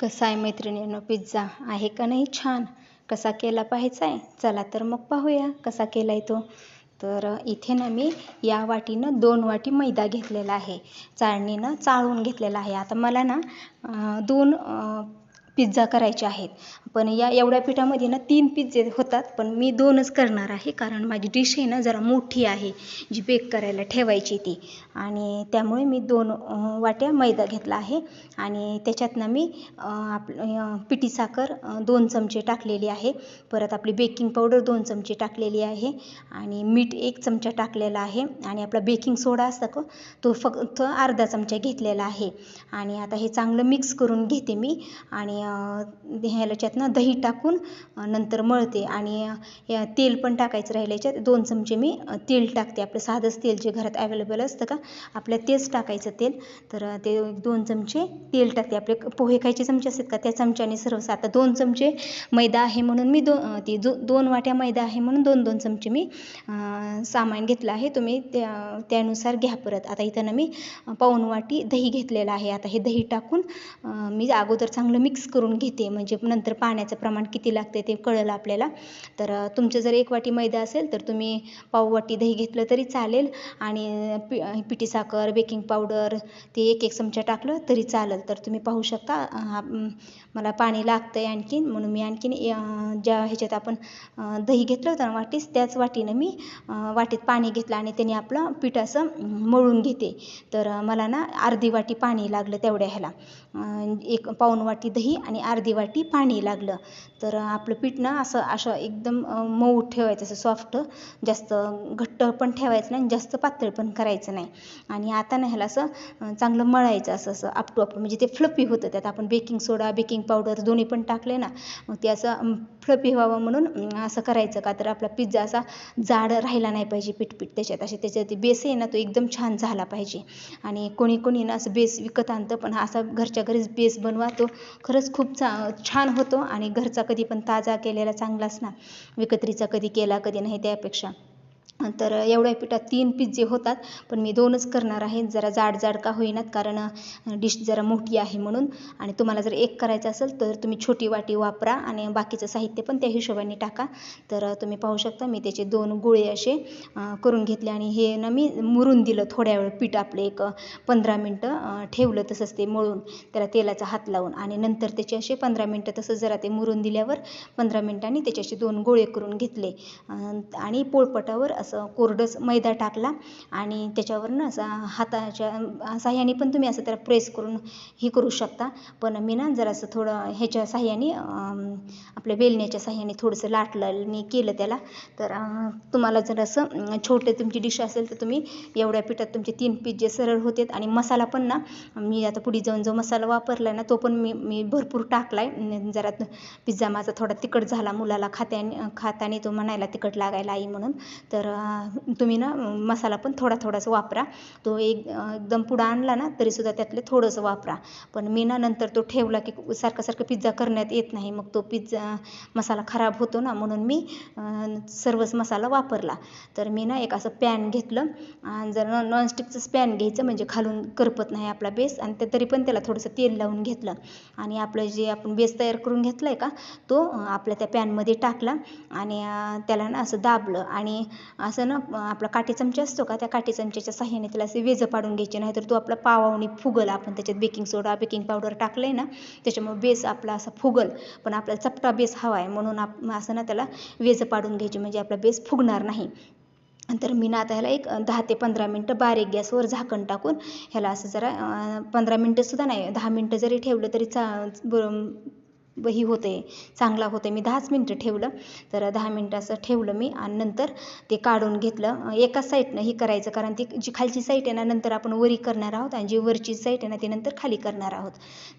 कसा आहे मैत्रिणींनो? पिझ्झा आहे का नाही? छान. कसा केला पाहायचा आहे? चला तर मग पाहूया कसा केला आहे तो. तर इथे ना मी या वाटीनं दोन वाटी मैदा घेतलेला आहे. चाळणीनं चाळून घेतलेला आहे. आता मला ना दोन पिझ्झा करायचे आहेत. पण या एवढ्या पिठामध्ये ना तीन पिझ्झे होतात पण मी दोनच करणार आहे. कारण माझी डिश आहे ना जरा मोठी आहे जी बेक करायला ठेवायची ती. आणि त्यामुळे मी दोन वाट्या मैदा घेतला आहे. आणि त्याच्यात ना मी आप पिठी साखर दोन चमचे टाकलेली आहे. परत आपली बेकिंग पावडर दोन चमचे टाकलेली आहे. आणि मीठ एक चमचा टाकलेला आहे. आणि आपला बेकिंग सोडा असता का तो फक्त अर्धा चमचा घेतलेला आहे. आणि आता हे चांगलं मिक्स करून घेते मी. आणि ह्याच्यात ना दही टाकून नंतर मळते. आणि तेल पण टाकायचं राहिलं याच्यात. दोन चमचे मी तेल टाकते. आपलं साधंच तेल जे घरात अवेलेबल असतं का आपल्या तेच टाकायचं तेल. तर ते दोन चमचे तेल टाकते. आपले पोहे खायचे चमचे असतात का त्या चमच्याने सर्वस आता दोन चमचे मैदा आहे म्हणून मी दो ती दो दोन वाट्या मैदा आहे म्हणून दोन दोन चमचे मी सामान घेतलं आहे. तुम्ही त्या त्यानुसार घ्या परत. आता इथं ना मी पाऊन वाटी दही घेतलेलं आहे. आता हे दही टाकून मी अगोदर चांगलं मिक्स करून घेते. म्हणजे नंतर पाण्याचं प्रमाण किती लागते ते कळलं आपल्याला. तर तुमचं जर एक वाटी मैदा असेल तर तुम्ही पाव वाटी दही घेतलं तरी चालेल आणि पि पिठी साखर बेकिंग पावडर ते एक एक चमचा टाकलं तरी चालेल. तर तुम्ही पाहू शकता मला पाणी लागतं आहे आणखीन. म्हणून मी आणखीन ज्या ह्याच्यात आपण दही घेतलं होतं ना वाटीस त्याच वाटीनं मी वाटीत पाणी घेतलं आणि त्याने आपलं पीठ असं मळून घेते. तर मला ना अर्धी वाटी पाणी लागलं तेवढ्या ह्याला. एक पाऊन वाटी दही आणि अर्धी वाटी पाणी लागलं. तर आपलं पीठ ना असं असं एकदम मऊ ठेवायचं असं सॉफ्ट जास्त घट्ट पण ठेवायचं नाही आणि जास्त पातळ पण करायचं नाही. आणि आता ना ह्याला असं चांगलं मळायचं असं असं आपटू आपटू म्हणजे ते फ्लपी होतं त्यात. आपण बेकिंग सोडा बेकिंग पावडर दोन्ही पण टाकले ना मग ते असं फ्लपी व्हावं म्हणून असं करायचं का? तर आपला पिझ्झा असा जाड राहिला नाही पाहिजे पीठपीठ त्याच्यात. असे त्याच्यात बेस आहे ना तो एकदम छान झाला पाहिजे. आणि कोणी कोणी ना असं बेस विकत आणतं पण असा घरच्या घरीच बेस बनवा तो खरंच खूप चा छान होतो आणि घरचा कधी पण ताजा केलेला चांगलाच ना. विकत्रीचा कधी केला कधी नाही त्यापेक्षा. तर एवढ्या पिठात तीन पिझ्झे होतात पण मी दोनच करणार आहे. जरा जाड जाड का होईनात कारण डिश जरा मोठी आहे म्हणून. आणि तुम्हाला जर एक करायचं असेल तर तुम्ही छोटी वाटी वापरा आणि बाकीचं साहित्य पण त्या हिशोबाने टाका. तर तुम्ही पाहू शकता मी त्याचे दोन गोळे असे करून घेतले. आणि हे ना मी मुरून दिलं थोड्या वेळ पीठ आपले एक पंधरा मिनटं ठेवलं तसंच ते मळून. त्याला तेलाचा हात लावून आणि नंतर त्याचे असे पंधरा मिनटं तसं जरा ते मुरून दिल्यावर पंधरा मिनटांनी त्याचे असे दोन गोळे करून घेतले. आणि पोळपटावर असं कोरडंच मैदा टाकला आणि त्याच्यावर असं हाताच्या साह्याने पण तुम्ही असं त्याला प्रेस करून हे करू शकता. पण मी ना जरासं थोडं ह्याच्या साह्याने आपल्या वेलण्याच्या साह्याने थोडंसं लाटलं मी केलं त्याला. तर तुम्हाला जर असं छोटे तुमची डिश असेल तर तुम्ही एवढ्या पिठात तुमचे तीन पिझ्झे सरळ होतात आणि मसाला पण ना मी आता पुढे जाऊन जो मसाला वापरला ना तो पण मी मी भरपूर टाकला आहे जरा पिझ्झा माझा थोडा तिखट झाला मुलाला खात्याने खाताने तो म्हणायला तिखट लागायला आई म्हणून. तर तुम्ही ना मसाला पण थोडा थोडासा वापरा. तो एक एकदम पुढं आणला ना तरीसुद्धा त्यातले थोडंसं वापरा. पण मी ना नंतर तो ठेवला की सारखा सारखा पिझ्झा करण्यात येत नाही. मग तो पिझ्झा मसाला खराब होतो ना म्हणून मी सर्वच मसाला वापरला. तर मी ना एक असं पॅन घेतलं. आणि जर नॉनस्टिकचंच पॅन घ्यायचं म्हणजे खालून करपत नाही आपला बेस आणि ते तरी पण त्याला थोडंसं तेल लावून घेतलं. आणि आपलं जे आपण बेस तयार करून घेतला आहे का तो आपल्या त्या पॅनमध्ये टाकला. आणि त्याला ना असं दाबलं. आणि असं ना आपला काठी चमचा असतो का त्या काठी चमच्याच्या साह्याने त्याला असे वेज पाडून घ्यायचे नाही तर तो आपला पावावणी फुगल आपण त्याच्यात बेकिंग सोडा बेकिंग पावडर टाकलं आहे ना त्याच्यामुळे बेस आपला असा फुगल पण आपल्याला चपटा बेस हवा आहे म्हणून आप असं ना त्याला वेज पाडून घ्यायची म्हणजे आपला बेस फुगणार नाही. तर मी ना आता ह्याला एक दहा ते पंधरा मिनटं बारीक गॅसवर झाकण टाकून ह्याला असं जरा पंधरा मिनटंसुद्धा नाही दहा मिनटं जरी ठेवलं तरी चा ही होते चांगला होते. मी दहाच मिनटं ठेवलं. तर दहा मिनटं असं ठेवलं मी आणि नंतर ते काढून घेतलं. एका साईडनं ही करायचं कारण ती जी खालची साईट आहे ना नंतर आपण वरी करणार आहोत आणि जी वरची साईट आहे ना ती नंतर खाली करणार आहोत.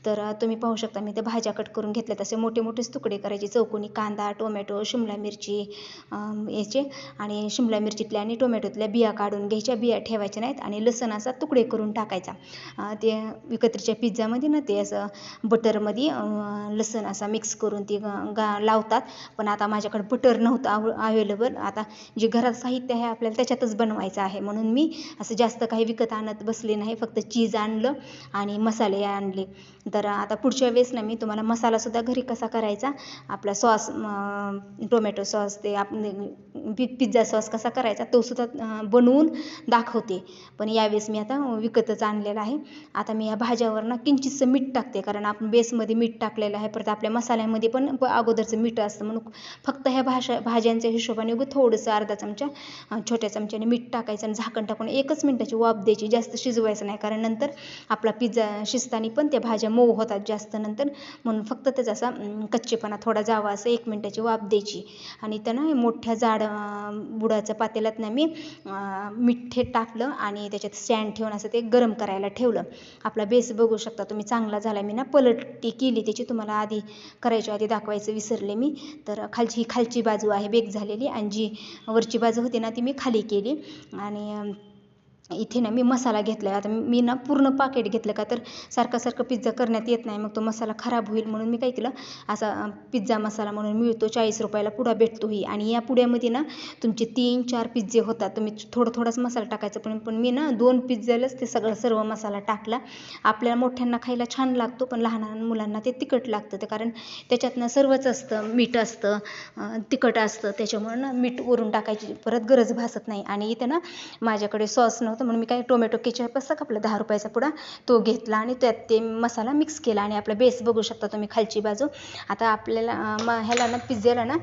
तर तुम्ही पाहू शकता मी ते भाज्या कट करून घेतल्या. तसे मोठे मोठेच तुकडे करायचे. चौकोनी कांदा टोमॅटो शिमला मिरची याचे आणि शिमला मिरचीतल्या आणि टोमॅटोतल्या बिया काढून घ्यायच्या. बिया ठेवायच्या नाहीत आणि लसण असा तुकडे करून टाकायचा. ते विकत्रीच्या पिझ्झामध्ये ना ते असं बटरमध्ये लसण बेसन असा मिक्स करून ती गा लावतात. पण आता माझ्याकडे बटर नव्हतं आव अवेलेबल आता जे घरात साहित्य आहे आपल्याला त्याच्यातच बनवायचं आहे. म्हणून मी असं जास्त काही विकत आणत बसले नाही. फक्त चीज आणलं आणि मसाले आणले. तर आता पुढच्या वेळेस ना मी तुम्हाला मसालासुद्धा घरी कसा करायचा? आपला सॉस टोमॅटो सॉस ते आप पि पिझ्झा सॉस कसा करायचा? तो सुद्धा बनवून दाखवते. पण यावेळेस मी आता विकतच आणलेला आहे. आता मी या भाज्यावर ना किंचितसं मीठ टाकते. कारण आपण बेसमध्ये मीठ टाकलेलं आहे परत आपल्या मसाल्यामध्ये पण अगोदरचं मीठ असतं म्हणून फक्त ह्या भाषा भाज्यांच्या हिशोबाने उगं थोडंसं अर्धा चमचा छोट्या चमच्याने मीठ टाकायचं आणि झाकण टाकून एकच मिनटाची वाफ द्यायची जास्त शिजवायचं नाही. कारण नंतर आपला पिझ्झा शिजताना पण त्या भाज्या मऊ होतात जास्त नंतर. म्हणून फक्त त्याचा असा कच्चेपणा थोडा जावा असं एक मिनटाची वाफ द्यायची. आणि त्यानं मोठ्या जाड बुडाच्या पातेल्यात ना मी मिठ्ठे टाकलं आणि त्याच्यात स्टँड ठेवून असं ते गरम करायला ठेवलं. आपला बेस बघू शकता तुम्ही चांगला झाला मी ना पलटी केली त्याची तुम्हाला आधी करायच्या आधी दाखवायचं विसरले मी. तर खालची ही खालची बाजू आहे बेक झालेली. आणि जी वरची बाजू होती ना ती मी खाली केली. आणि इथे ना मी मसाला घेतला आहे आता मी ना पूर्ण पाकेट घेतलं का तर सारखं सारखं पिझ्झा करण्यात येत नाही. मग तो मसाला खराब होईल म्हणून मी काय केलं असा पिझ्झा मसाला म्हणून मिळतो. चाळीस रुपयाला पुडा भेटतोही आणि या पुड्यामध्ये ना तुमचे तीन चार पिझ्झे होतात. तुम्ही थोडं थोडाच मसाला टाकायचा पण पण मी ना दोन पिझ्झ्यालाच ते सगळं सर्व मसाला टाकला. आपल्याला मोठ्यांना खायला छान लागतो पण लहान लहान मुलांना ते तिखट लागतं. ते कारण त्याच्यातनं सर्वच असतं. मीठ असतं तिखट असतं. त्याच्यामुळं ना मीठ वरून टाकायची परत गरज भासत नाही. आणि इथे ना माझ्याकडे सॉस नव्हतं. म्हणून मी काय टोमॅटो केचप असतं का आपला दहा रुपयाचा पुडा तो घेतला आणि त्यात ते मसाला मिक्स केला आणि आपला बेस बघू शकता तुम्ही खालची बाजू. आता आपल्याला म ह्याला ना पिझ्झ्याला ना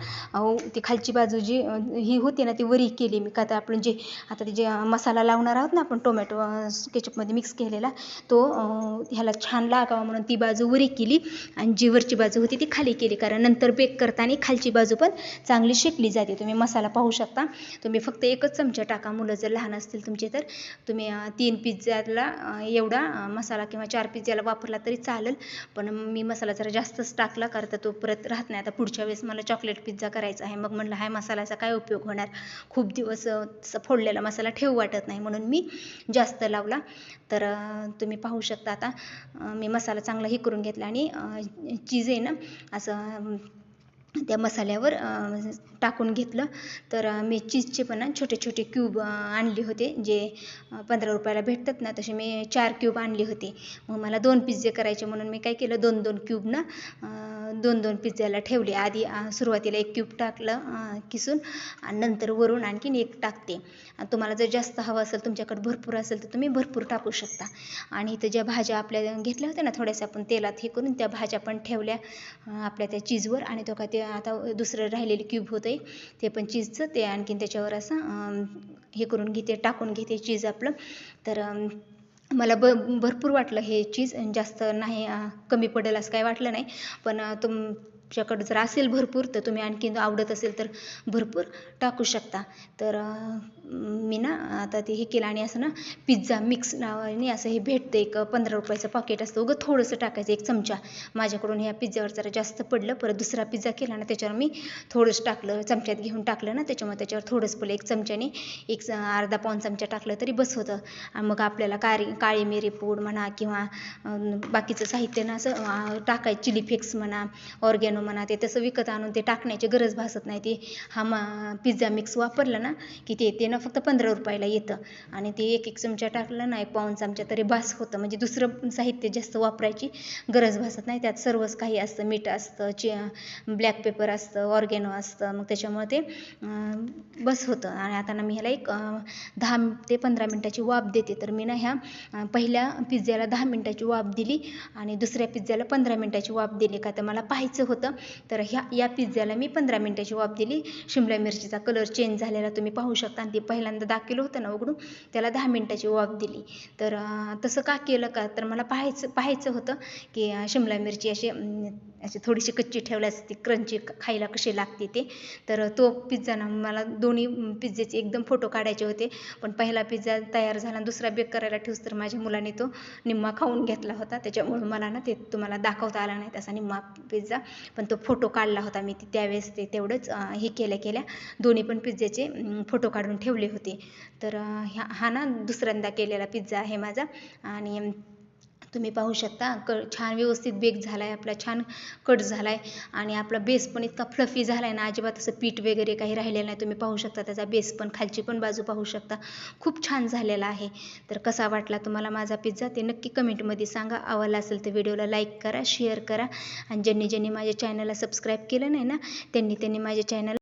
ती खालची बाजू जी ही होती ना ती वरी केली मी. का तर आपण जे आता ते जे मसाला लावणार आहोत ना आपण टोमॅटो केचपमध्ये मिक्स केलेला तो ह्याला छान लागावा म्हणून ती बाजू वरी केली आणि जी वरची बाजू होती ती खाली केली. कारण नंतर बेक करताना खालची बाजू पण चांगली शेकली जाते. तुम्ही मसाला पाहू शकता. तुम्ही फक्त एकच चमचा टाका. मुलं जर लहान असतील तुमचे तर तुम्ही तीन पिझ्झाला एवढा मसाला किंवा चार पिझ्झ्याला वापरला तरी चालेल. पण मी मसाला जरा जास्तच टाकला कारण तो परत राहत नाही. आता पुढच्या वेळेस मला चॉकलेट पिझ्झा करायचा आहे. मग म्हणलं हा मसाल्याचा काय उपयोग होणार? खूप दिवस फोडलेला मसाला ठेवू वाटत नाही. म्हणून मी जास्त लावला. तर तुम्ही पाहू शकता आता मी मसाला चांगला हे करून घेतला आणि चीज आहे ना असं त्या मसाल्यावर टाकून घेतलं. तर मी चीजचे पण छोटे छोटे क्यूब आणले होते जे पंधरा रुपयाला भेटतात ना तसे मी चार क्यूब आणले होते. मग मला दोन पिझ्झे करायचे म्हणून मी काय केलं दोन दोन क्यूब ना दोन दोन पिझ्झ्याला ठेवले. आधी सुरुवातीला एक क्यूब टाकलं किसून आणि नंतर वरून आणखीन एक टाकते. तुम्हाला जर जास्त हवं असेल तुमच्याकडे भरपूर असेल तर तुम्ही भरपूर टाकू शकता. आणि इथं ज्या भाज्या आपल्या घेतल्या होत्या ना थोड्याशा आपण तेलात हे करून त्या भाज्या पण ठेवल्या आपल्या त्या चीजवर. आणि तो का ते आता दुसरं राहिलेली क्यूब होतं ते पण चीजचं. ते आणखीन त्याच्यावर असं हे करून घेते टाकून घेते चीज आपलं. तर मला ब भरपूर वाटलं हे चीज जास्त नाही कमी पडेल असं काही वाटलं नाही. पण तुम तुमच्याकडं जर असेल भरपूर तर तुम्ही आणखीन आवडत असेल तर भरपूर टाकू शकता. तर मी ना आता ते हे केलं आणि असं ना पिझ्झा मिक्स नावाने असं हे भेटतं. एक पंधरा रुपयाचं पॉकेट असतं. उगं थोडंसं टाकायचं एक चमचा. माझ्याकडून ह्या पिझ्झावर जरा जास्त पडलं परत दुसरा पिझ्झा केला ना त्याच्यावर मी थोडंसं टाकलं चमच्यात घेऊन टाकलं ना त्याच्यामुळे त्याच्यावर थोडंसं पडलं. एक चमच्याने एक अर्धा पाऊन चमचा टाकलं तरी बस होतं. आणि मग आपल्याला काळी काळी मिरी पूड म्हणा किंवा बाकीचं साहित्य ना असं टाकायचं. चिली फ्लेक्स म्हणा ऑर्गॅनो म्हणा ते तसं विकत आणून ते टाकण्याची गरज भासत नाही. ते हा मा पिझ्झा मिक्स वापरला ना की ते ते ना फक्त पंधरा रुपयाला येतं. आणि ते एक एक चमचा टाकलं ना एक पाऊन चमचा तरी भास होतं. म्हणजे दुसरं साहित्य जास्त वापरायची गरज भासत नाही. त्यात सर्वच काही असतं. मीठ असतं चे ब्लॅक पेपर असतं ऑर्गेनो असतं. मग त्याच्यामुळे ते बस होतं. आणि आता ना मी ह्याला एक दहा ते पंधरा मिनटाची वाफ देते. तर मी ना ह्या पहिल्या पिझ्झ्याला दहा मिनटाची वाफ दिली आणि दुसऱ्या पिझ्झ्याला पंधरा मिनटाची वाफ दिली. का तर मला पाहायचं होतं तर ह्या या पिझ्झ्याला मी पंधरा मिनटाची वाफ दिली. शिमला मिरचीचा कलर चेंज झालेला तुम्ही पाहू शकता. आणि ते पहिल्यांदा दाखवलं होतं ना उघडून त्याला दहा मिनटाची वाफ दिली. तर तसं का केलं का? तर मला पाहायचं पाहायचं होतं की शिमला मिरची अशी अशी थोडीशी कच्ची ठेवल्यास ती क्रंची खायला कशी लागते ते. तर तो पिझ्झा ना मला दोन्ही पिझ्झेचे एकदम फोटो काढायचे होते. पण पहिला पिझ्झा तयार झाला दुसरा बेक करायला ठेवस तर माझ्या मुलाने तो निम्मा खाऊन घेतला होता. त्याच्यामुळे मला ना ते तुम्हाला दाखवता आला नाही तसा निम्मा पिझ्झा. पण तो फोटो काढला होता मी त्यावेळेस ते तेवढंच हे केल्या केल्या दोन्ही पण पिझ्झ्याचे फोटो काढून ठेवले होते. तर ह्या हा ना दुसऱ्यांदा केलेला पिझ्झा आहे माझा. आणि तुम्ही पाहू शकता क छान व्यवस्थित बेक झाला आहे आपला छान कट झाला आहे आणि आपला बेस पण इतका फ्लफी झाला आहे ना अजिबात असं पीठ वगैरे काही राहिलेलं नाही. तुम्ही पाहू शकता त्याचा बेस पण खालची पण बाजू पाहू शकता. खूप छान झालेला आहे. तर कसा वाटला तुम्हाला माझा पिझ्झा ते नक्की कमेंटमध्ये सांगा. आवडला असेल तर व्हिडिओला लाईक करा शेअर करा. आणि ज्यांनी ज्यांनी माझ्या चॅनलला सबस्क्राईब केलं नाही ना त्यांनी त्यांनी माझ्या चॅनल